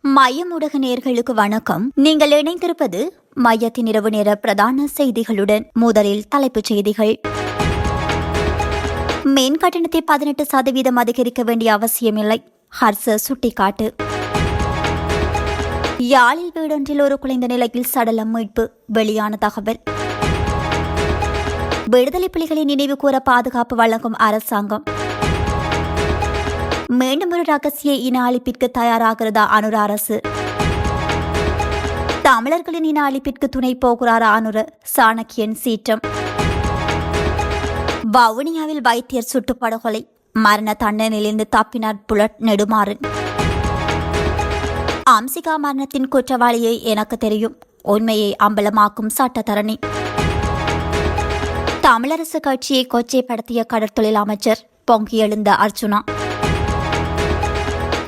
மையம் ஊடக நேர்களுக்கு வணக்கம். நீங்கள் இணைந்திருப்பது மையத்தின் இரவு நேர பிரதான செய்திகளுடன் முதலில் தலைப்புச் செய்திகள். மின் கட்டணத்தை பதினெட்டு சதவீதம் அதிகரிக்க வேண்டிய அவசியமில்லை. ஹர்ச சுட்டிக்காட்டு. யாழில் வீடொன்றில் ஒரு குலைந்த நிலையில் சடலம் மீட்பு. வெளியான தகவல். விடுதலை புலிகளை நினைவு கூற பாதுகாப்பு வழங்கும் அரசாங்கம். மீண்டும் ஒரு ரகசிய இன அழிப்பிற்கு தயாராகிறதா அனுர அரசு? தமிழர்களின் இன அழிப்பிற்கு துணை போகிறார் அனுர? சாணக்கியன் சீற்றம். வவுனியாவில் வைத்தியர் சுட்டுப்படுகொலை. மரண தண்டனையிலிருந்து தப்பினார் புலட் நெடுமாறன். அம்சிகா மரணத்தின் குற்றவாளியை எனக்கு தெரியும். உண்மையை அம்பலமாக்கும் சட்டத்தரணி. தமிழரசு கட்சியை கொச்சைப்படுத்திய கடற்தொழில் அமைச்சர் பொங்கி எழுந்த அர்ச்சுனா.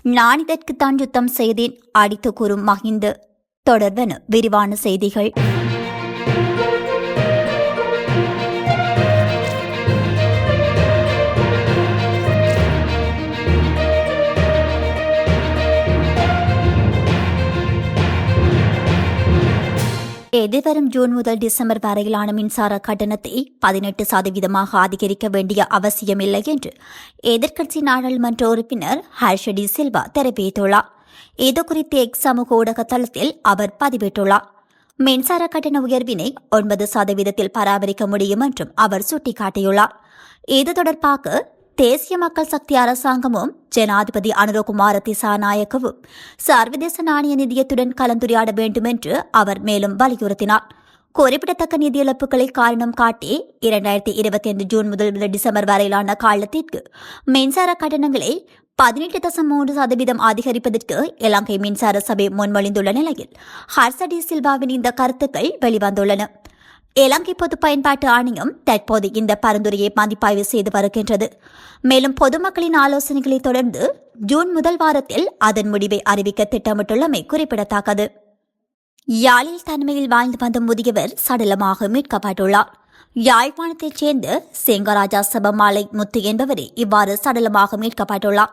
நான் இதற்குத்தான் யுத்தம் செய்தேன் அடித்து கூறும் மகிந்து. தொடர்வன விரிவான செய்திகள். எதிர்வரும் ஜூன் முதல் டிசம்பர் வரையிலான மின்சார கட்டணத்தை பதினெட்டு சதவீதமாக அதிகரிக்க வேண்டிய அவசியமில்லை என்று எதிர்க்கட்சி நாடாளுமன்ற உறுப்பினர் ஹர்ஷடி சில்வா தெரிவித்துள்ளார். இதுகுறித்து எக்ஸ் சமூக ஊடக தளத்தில் அவர் பதிவிட்டுள்ளார். மின்சார கட்டண உயர்வினை ஒன்பது சதவீதத்தில் பராமரிக்க முடியும் என்றும் அவர் சுட்டிக்காட்டியுள்ளார். இது தொடர்பாக தேசிய மக்கள் சக்தி அரசாங்கமும் ஜனாதிபதி அனுரகுமார திசாநாயக்கவும் சர்வதேச நாணய நிதியத்துடன் கலந்துரையாட வேண்டும் என்று அவர் மேலும் வலியுறுத்தினார். குறிப்பிடத்தக்க நிதி இழப்புகளை காரணம் காட்டி இரண்டாயிரத்தி இருபத்தி ஐந்து ஜூன் முதல் டிசம்பர் வரையிலான காலத்திற்கு மின்சார கட்டணங்களை பதினெட்டு தசம் மூன்று சதவீதம் அதிகரிப்பதற்கு இலங்கை மின்சார சபை முன்மொழிந்துள்ள நிலையில் ஹர்சடி சில்வாவின் இந்த கருத்துக்கள் வெளிவந்துள்ளன. இலங்கை பொது பயன்பாட்டு ஆணையம் தற்போது இந்த பரிந்துரையை மதிப்பாய்வு செய்து வருகின்றது. மேலும் பொதுமக்களின் ஆலோசனைகளை தொடர்ந்து ஜூன் முதல் வாரத்தில் அதன் முடிவை அறிவிக்க திட்டமிட்டுள்ளமை குறிப்பிடத்தக்கது. யாழில் தனிமையில் வாழ்ந்து வந்த முதியவர் சடலமாக மீட்கப்பட்டுள்ளார். யாழ்ப்பாணத்தைச் சேர்ந்த செங்கராஜா சபமாலை முத்து என்பவரே இவ்வாறு சடலமாக மீட்கப்பட்டுள்ளார்.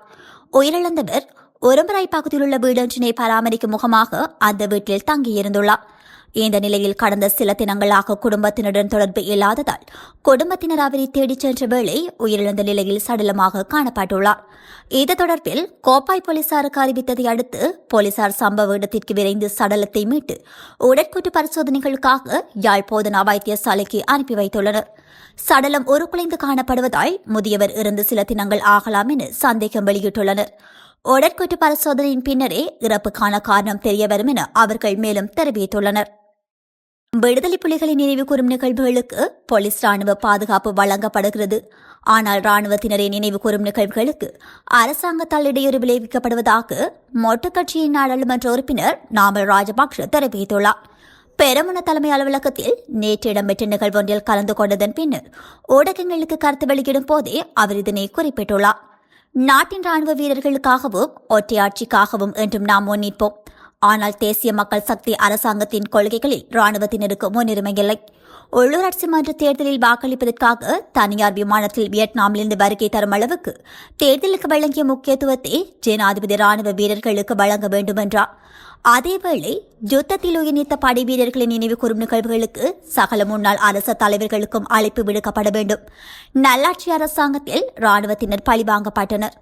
உயிரிழந்தவர் ஒருமுறை பகுதியில் உள்ள வீடொன்றினை பராமரிக்கும் முகமாக அந்த வீட்டில் தங்கியிருந்துள்ளார். இந்த நிலையில் கடந்த சில தினங்களாக குடும்பத்தினருடன் தொடர்பு இல்லாததால் குடும்பத்தினர் அவரை தேடிச் சென்ற வேளை உயிரிழந்த நிலையில் சடலமாக காணப்பட்டுள்ளார். இது தொடர்பில் கோப்பாய் போலீசாருக்கு அறிவித்ததை அடுத்து போலீசார் சம்பவ இடத்திற்கு விரைந்து சடலத்தை மீட்டு உடற்கூட்டு பரிசோதனைகளுக்காக யாழ் போதனா வைத்தியசாலைக்கு அனுப்பி வைத்துள்ளனர். சடலம் ஒரு குலைந்து காணப்படுவதால் முதியவர் இருந்து சில தினங்கள் ஆகலாம் என சந்தேகம் வெளியிட்டுள்ளனர். உடற்கூட்டு பரிசோதனையின் பின்னரே இறப்புக்கான காரணம் தெரியவரும் என அவர்கள் மேலும் தெரிவித்துள்ளனர். விடுதலை புலிகளின் நினைவு கூறும் நிகழ்வுகளுக்கு போலீஸ் ராணுவ பாதுகாப்பு வழங்கப்படுகிறது. ஆனால் ராணுவத்தினரை நினைவு கூறும் நிகழ்வுகளுக்கு அரசாங்கத்தால் இடையூறு விளைவிக்கப்படுவதாக மொட்டு கட்சியின் நாடாளுமன்ற உறுப்பினர் நாமல் ராஜபக்ஷ தெரிவித்துள்ளார். பெரமுன தலைமை அலுவலகத்தில் நேற்று இடம்பெற்ற நிகழ்வொன்றில் கலந்து கொண்டதன் பின்னர் ஊடகங்களுக்கு கருத்து வெளியிடும் போதே அவர் இதனை குறிப்பிட்டுள்ளார். நாட்டின் ராணுவ வீரர்களுக்காகவும் ஒற்றையாட்சிக்காகவும் என்றும் நாம் முன்னிற்போம். ஆனால் தேசிய மக்கள் சக்தி அரசாங்கத்தின் கொள்கைகளில் ராணுவத்தினருக்கு முன்னுரிமை இல்லை. உள்ளூராட்சி மன்ற தேர்தலில் வாக்களிப்பதற்காக தனியார் விமானத்தில் வியட்நாமிலிருந்து வருகை தரும் அளவுக்கு தேர்தலுக்கு வழங்கிய முக்கியத்துவத்தை ஜனாதிபதி ராணுவ வீரர்களுக்கு வழங்க வேண்டும் என்றார் அதேவேளை யுத்தத்தில் உயிர்நீத்த படை வீரர்களின் நினைவு கூறும் நிகழ்வுகளுக்கு சகல முன்னாள் அரச தலைவர்களுக்கும் அழைப்பு விடுக்கப்பட வேண்டும். நல்லாட்சி அரசாங்கத்தில் ராணுவத்தினர் பழிவாங்கப்பட்டனர்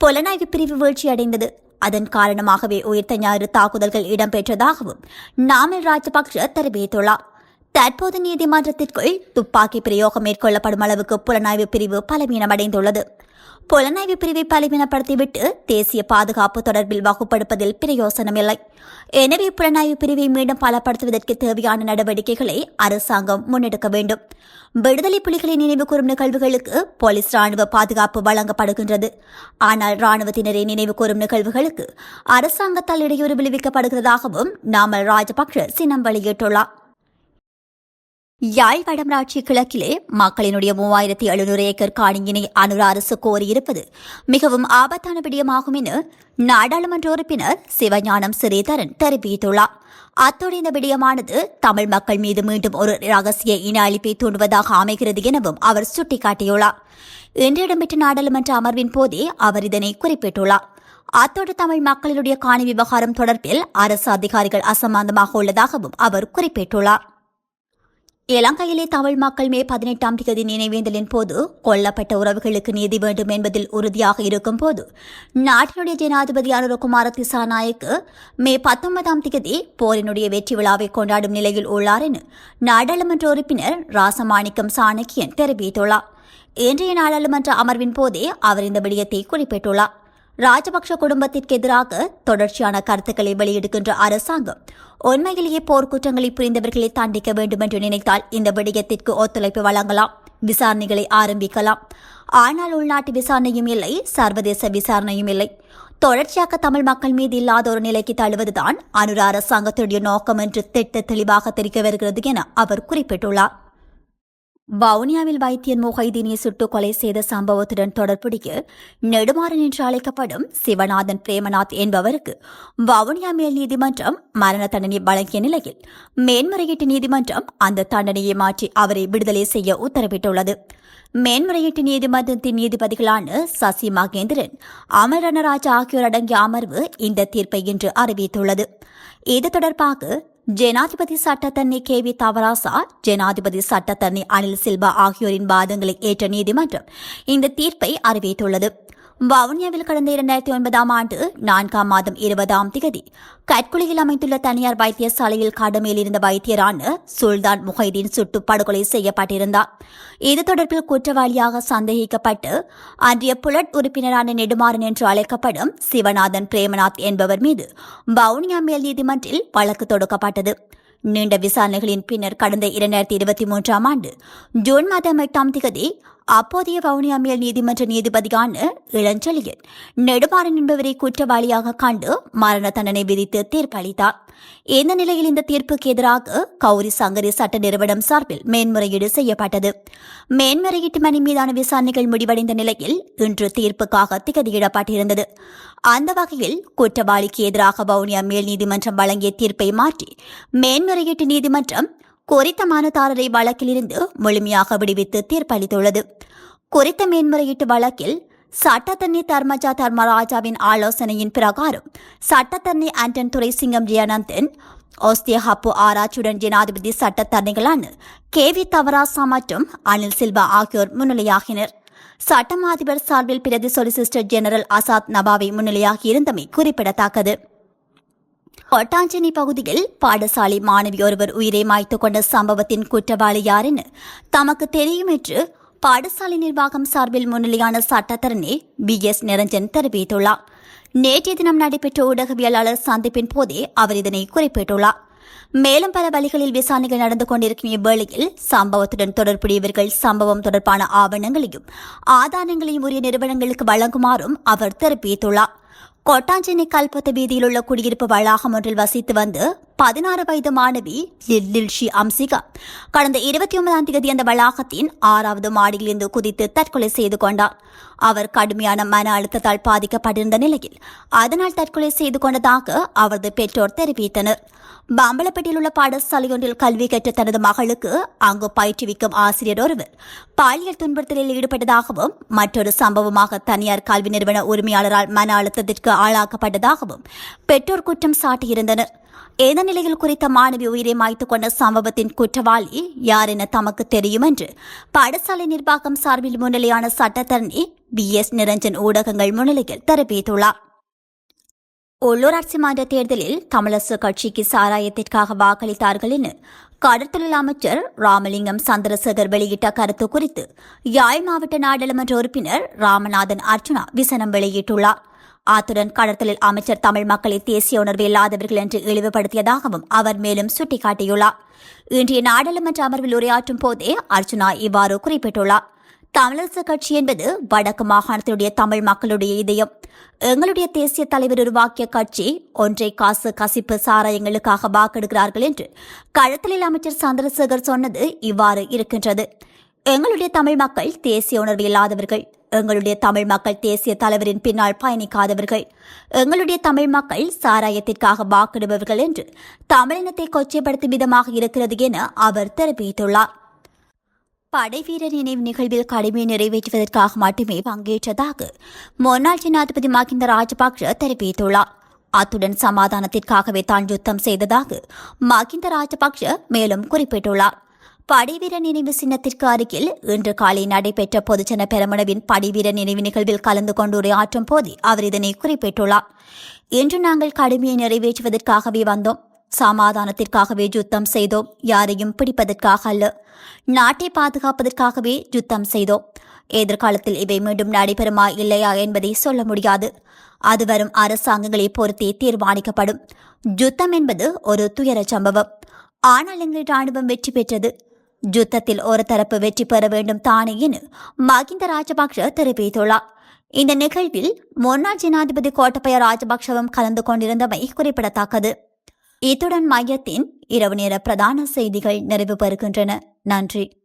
புலனாய்வு பிரிவு வீழ்ச்சியடைந்தது. அதன் காரணமாகவே உயிர்த்த ஞாயிறு தாக்குதல்கள் இடம்பெற்றதாகவும் நாமல் ராஜபக்ஷ தெரிவித்துள்ளார். தற்போது நீதிமன்றத்திற்குள் துப்பாக்கி பிரயோகம் மேற்கொள்ளப்படும் அளவுக்கு புலனாய்வு பிரிவு பலவீனமடைந்துள்ளது. புலனாய்வு பிரிவை பலவீனப்படுத்திவிட்டு தேசிய பாதுகாப்பு தொடர்பில் வகுப்படுப்பதில் பிரயோசனமில்லை. எனவே புலனாய்வு பிரிவை மீண்டும் பலப்படுத்துவதற்கு தேவையான நடவடிக்கைகளை அரசாங்கம் முன்னெடுக்க வேண்டும். விடுதலை புலிகளை நினைவு கூறும் நிகழ்வுகளுக்கு போலீஸ் ராணுவ பாதுகாப்பு வழங்கப்படுகின்றது. ஆனால் ராணுவத்தினரை நினைவு கூறும் நிகழ்வுகளுக்கு அரசாங்கத்தால் இடையூறு விளைவிக்கப்படுகிறதாகவும் நாமல் ராஜபக்ஷ சினம் வெளியிட்டுள்ளார். யாழ் வடமராட்சி கிழக்கிலே மக்களினுடைய மூவாயிரத்தி எழுநூறு ஏக்கர் காணியினை அனுர அரசு கோரியிருப்பது மிகவும் ஆபத்தான விடயமாகும் என நாடாளுமன்ற உறுப்பினர் சிவஞானம் சிறீதரன் தெரிவித்துள்ளார். அத்தோடு இந்த விடயமானது தமிழ் மக்கள் மீது மீண்டும் ஒரு ரகசிய இன அழிப்பை தூண்டுவதாக அமைகிறது எனவும் அவர் சுட்டிக்காட்டியுள்ளார். இன்று இடம்பெற்ற நாடாளுமன்ற அமர்வின் போதே அவர் இதனை குறிப்பிட்டுள்ளார். அத்தோடு தமிழ் மக்களுடைய காணி விவகாரம் தொடர்பில் அரசு அதிகாரிகள் அசம்பந்தமாக உள்ளதாகவும் அவர் குறிப்பிட்டுள்ளார். இலங்கையிலே தமிழ் மக்கள் மே பதினெட்டாம் தேதி நினைவேந்தலின் போது கொல்லப்பட்ட உறவுகளுக்கு நீதி வேண்டும் என்பதில் உறுதியாக இருக்கும் போது நாட்டினுடைய ஜனாதிபதி அனுரகுமார திசாநாயக்கு மே பத்தொன்பதாம் தேதி போரினுடைய வெற்றி விழாவை கொண்டாடும் நிலையில் உள்ளார் என நாடாளுமன்ற உறுப்பினர் ராசமாணிக்கம் சாணக்கியன் தெரிவித்துள்ளார். இன்றைய நாடாளுமன்ற அமர்வின் போதே அவர் இந்த விடயத்தை குறிப்பிட்டுள்ளார். ராஜபக்ஷ குடும்பத்திற்கு எதிராக தொடர்ச்சியான கருத்துக்களை வெளியிடுகின்ற அரசாங்கம் உண்மையிலேயே போர்க்குற்றங்களை புரிந்தவர்களை தண்டிக்க வேண்டும் என்று நினைத்தால் இந்த விடயத்திற்கு ஒத்துழைப்பு வழங்கலாம் விசாரணைகளை ஆரம்பிக்கலாம். ஆனால் உள்நாட்டு விசாரணையும் இல்லை சர்வதேச விசாரணையும் இல்லை. தொடர்ச்சியாக தமிழ் மக்கள் மீது இல்லாத ஒரு நிலைக்கு தழுவதுதான் அனுர அரசாங்கத்துடைய நோக்கம் என்று திட்ட தெளிவாக தெரிவிக்க வருகிறது என அவர் குறிப்பிட்டுள்ளார். வவுனியாவில் வைத்தியன் முகைதீனை சுட்டுக் கொலை செய்த சம்பவத்துடன் தொடர்புடைய நெடுமாறன் என்று அழைக்கப்படும் சிவநாதன் பிரேமநாத் என்பவருக்கு வவுனியா மேல் நீதிமன்றம் மரண தண்டனை வழங்கிய நிலையில் மேன்முறையீட்டு நீதிமன்றம் அந்த தண்டனையை மாற்றி அவரை விடுதலை செய்ய உத்தரவிட்டுள்ளது. மேன்முறையீட்டு நீதிமன்றத்தின் நீதிபதிகளான சசி மகேந்திரன் அமரனராஜ் ஆகியோர் அடங்கிய அமர்வு இந்த தீர்ப்பை இன்று அறிவித்துள்ளது. இது தொடர்பாக ஜனாதிபதி சட்டத்தண்ணி கே வி தவராசா ஜனாதிபதி சட்டத்தண்ணி அனில் சில்வா ஆகியோரின் வாதங்களை ஏற்ற நீதிமன்றம் இந்த தீர்ப்பை அறிவித்துள்ளது. வவுனியாவில் கடந்த இரண்டாயிரத்தி ஒன்பதாம் ஆண்டு நான்காம் மாதம் இருபதாம் திகதி கட்குழியில் அமைந்துள்ள தனியார் வைத்தியசாலையில் கடமையில் இருந்த வைத்தியரான சுல்தான் முஹைதீன் சுட்டு படுகொலை செய்யப்பட்டிருந்தார். இது தொடர்பில் குற்றவாளியாக சந்தேகிக்கப்பட்டு அன்றைய புலட் உறுப்பினரான நெடுமாறன் என்று அழைக்கப்படும் சிவநாதன் பிரேமநாத் என்பவர் மீது வவுனியா மேல் நீதிமன்றில் வழக்கு தொடுக்கப்பட்டது. நீண்ட விசாரணைகளின் பின்னர் கடந்த இரண்டாயிரத்தி இருபத்தி மூன்றாம் ஆண்டு ஜூன் மாதம் எட்டாம் திகதி அப்போதைய வவுனியா மேல் நீதிமன்ற நீதிபதியான இளஞ்செழியன் நெடுமாறன் என்பவரை குற்றவாளியாக கண்டு மரண தண்டனை விதித்து தீர்ப்பளித்தார். இந்த நிலையில் இந்த தீர்ப்புக்கு எதிராக கௌரி சங்கரி சட்ட நிறுவனம் சார்பில் மேன்முறையீடு செய்யப்பட்டது. மேன்முறையீட்டு மணி மீதான விசாரணைகள் முடிவடைந்த நிலையில் இன்று தீர்ப்புக்காக திகதியிடப்பட்டிருந்தது. அந்த வகையில் குற்றவாளிக்கு எதிராக வவுனியா மேல் நீதிமன்றம் வழங்கிய தீர்ப்பை மாற்றி மேன்முறையீட்டு நீதிமன்றம் குறித்த மனுதாரரை வழக்கிலிருந்து முழுமையாக விடுவித்து தீர்ப்பளித்துள்ளது. குறித்த மேன்முறையீட்டு வழக்கில் சட்டத்தண்ணி தர்மஜா தர்மராஜாவின் ஆலோசனையின் பிரகாரம் சட்டத்தண்ணி ஆண்டன் துரைசிங்கம் ஜெயானந்தன் ஓஸ்திய ஹப்பு ஆராய்ச்சியுடன் ஜனாதிபதி சட்டத்தரணிகளான கே வி தவராசா மற்றும் அனில் சில்வா ஆகியோர் முன்னிலையாகினர். சட்டம் அதிபர் சார்பில் பிரதி சொலிசிஸ்டர் ஜெனரல் அசாத் நபாவை முன்னிலையாகியிருந்தமை குறிப்பிடத்தக்கது. கொட்டாஞ்சேரி பகுதியில் பாடசாலை மாணவி ஒருவர் உயிரை மாய்த்து கொண்ட சம்பவத்தின் குற்றவாளி யார் என தமக்கு தெரியும் என்று பாடசாலை நிர்வாகம் சார்பில் முன்னிலையான சட்டத்தரணி பி எஸ் நிரஞ்சன் தெரிவித்துள்ளார். நேற்றைய தினம் நடைபெற்ற ஊடகவியலாளர் சந்திப்பின் போதே அவர் இதனை குறிப்பிட்டுள்ளார். மேலும் பல வழிகளில் விசாரணைகள் நடந்து கொண்டிருக்கும் இவ்வேளையில் சம்பவத்துடன் தொடர்புடையவர்கள் சம்பவம் தொடர்பான ஆவணங்களையும் ஆதாரங்களையும் உரிய நிறுவனங்களுக்கு வழங்குமாறும் அவர் தெரிவித்துள்ளார். கொட்டாஞ்சேனை கல்பத்து வீதியில் உள்ள குடியிருப்பு வளாகம் ஒன்றில் வசித்து வந்து பதினாறு வயது மாணவி லில்ஷி அம்சிகா. கடந்த இருபத்தி ஒன்பதாம் தேதி அந்த வளாகத்தின் ஆறாவது மாடியிலிருந்து குதித்து தற்கொலை செய்து கொண்டார். அவர் கடுமையான மன அழுத்தத்தால் பாதிக்கப்பட்டிருந்த நிலையில் அதனால் தற்கொலை செய்து கொண்டதாக அவரது பெற்றோர் தெரிவித்தனர். பம்பலப்பட்டியில் உள்ள பாடசாலையொன்றில் கல்வி கற்ற தனது மகளுக்கு அங்கு பயிற்றுவிக்கும் ஆசிரியர் ஒருவர் பாலியல் துன்புறுத்தலில் ஈடுபட்டதாகவும் மற்றொரு சம்பவமாக தனியார் கல்வி நிறுவன உரிமையாளரால் மன அழுத்தத்திற்கு ஆளாக்கப்பட்டதாகவும் பெற்றோர் குற்றம் சாட்டியிருந்தனர். இந்த நிலையில் குறித்த மாணவி உயிரை மாய்த்துக் கொண்ட சம்பவத்தின் குற்றவாளி யார் என தமக்கு தெரியும் என்று பாடசாலை நிர்வாகம் சார்பில் முன்னிலையான சட்டத்தரணி பி எஸ் நிரஞ்சன் ஊடகங்கள் முன்னிலையில் தெரிவித்துள்ளார். உள்ளூராட்சி மன்ற தேர்தலில் தமிழரசு கட்சிக்கு சாராயத்திற்காக வாக்களித்தார்கள் என கடற்தொழில் அமைச்சர் ராமலிங்கம் சந்திரசேகர் வெளியிட்ட கருத்து குறித்து யாழ் மாவட்ட நாடாளுமன்ற உறுப்பினர் ராமநாதன் அர்ச்சுனா விசனம் வெளியிட்டுள்ளார். அத்துடன் கடத்தலில் அமைச்சர் தமிழ் மக்களை தேசிய உணர்வு இல்லாதவர்கள் என்று இழிவுபடுத்தியதாகவும் அவர் மேலும் சுட்டிக்காட்டியுள்ளார். இன்றைய நாடாளுமன்ற அமர்வில் உரையாற்றும் போதே அர்ஜுனா இவ்வாறு குறிப்பிட்டுள்ளார். தமிழரசு கட்சி என்பது வடக்கு மாகாணத்தினுடைய தமிழ் மக்களுடைய இதயம். எங்களுடைய தேசிய தலைவர் உருவாக்கிய கட்சி ஒன்றை காசு கசிப்பு சாராயங்களுக்காக வாக்கெடுக்கிறார்கள் என்று கழுத்தலில் அமைச்சர் சந்திரசேகர் சொன்னது இவ்வாறு இருக்கின்றது. எங்களுடைய தமிழ் மக்கள் தேசிய உணர்வு இல்லாதவர்கள். எங்களுடைய தமிழ் மக்கள் தேசிய தலைவரின் பின்னால் பயணிக்காதவர்கள். எங்களுடைய தமிழ் மக்கள் சாராயத்திற்காக வாக்கிடுபவர்கள் என்று தமிழினத்தை கொச்சைப்படுத்தும் விதமாக இருக்கிறது என அவர் தெரிவித்துள்ளார். படைவீரர் நினைவு நிகழ்வில் கடமையை நிறைவேற்றுவதற்காக மட்டுமே பங்கேற்றதாக முன்னாள் ஜனாதிபதி மகிந்த ராஜபக்ஷ தெரிவித்துள்ளார். அத்துடன் சமாதானத்திற்காகவே தான் யுத்தம் செய்ததாக மகிந்த ராஜபக்ஷ மேலும் குறிப்பிட்டுள்ளார். படிவீர நினைவு சின்னத்திற்கு அருகில் இன்று காலை நடைபெற்ற பொதுஜன பெரமுனவின் படிவீர நினைவு நிகழ்வில் கலந்து கொண்டு உரையாற்றும் போதே அவர் இதனை குறிப்பிட்டுள்ளார். இன்று நாங்கள் கடுமையை நிறைவேற்றுவதற்காகவே வந்தோம். சமாதானத்திற்காகவே யுத்தம் செய்தோம். யாரையும் பிடிப்பதற்காக அல்ல நாட்டை பாதுகாப்பதற்காகவே யுத்தம் செய்தோம். எதிர்காலத்தில் இவை மீண்டும் நடைபெறுமா இல்லையா என்பதை சொல்ல முடியாது. அது வரும் அரசாங்கங்களை பொறுத்தே தீர்மானிக்கப்படும். யுத்தம் என்பது ஒரு துயர சம்பவம். ஆனால் எங்கள் ராணுவம் வெற்றி பெற்றது. யுத்தத்தில் ஒரு தரப்பு வெற்றி பெற வேண்டும் தானே என மகிந்த ராஜபக்ஷ தெரிவித்துள்ளார். இந்த நிகழ்வில் முன்னாள் ஜனாதிபதி கோட்டபய ராஜபக்ஷவும் கலந்து கொண்டிருந்தமை குறிப்பிடத்தக்கது. இத்துடன் மையத்தின் இரவு நேர பிரதான செய்திகள் நிறைவு பெறுகின்றன. நன்றி.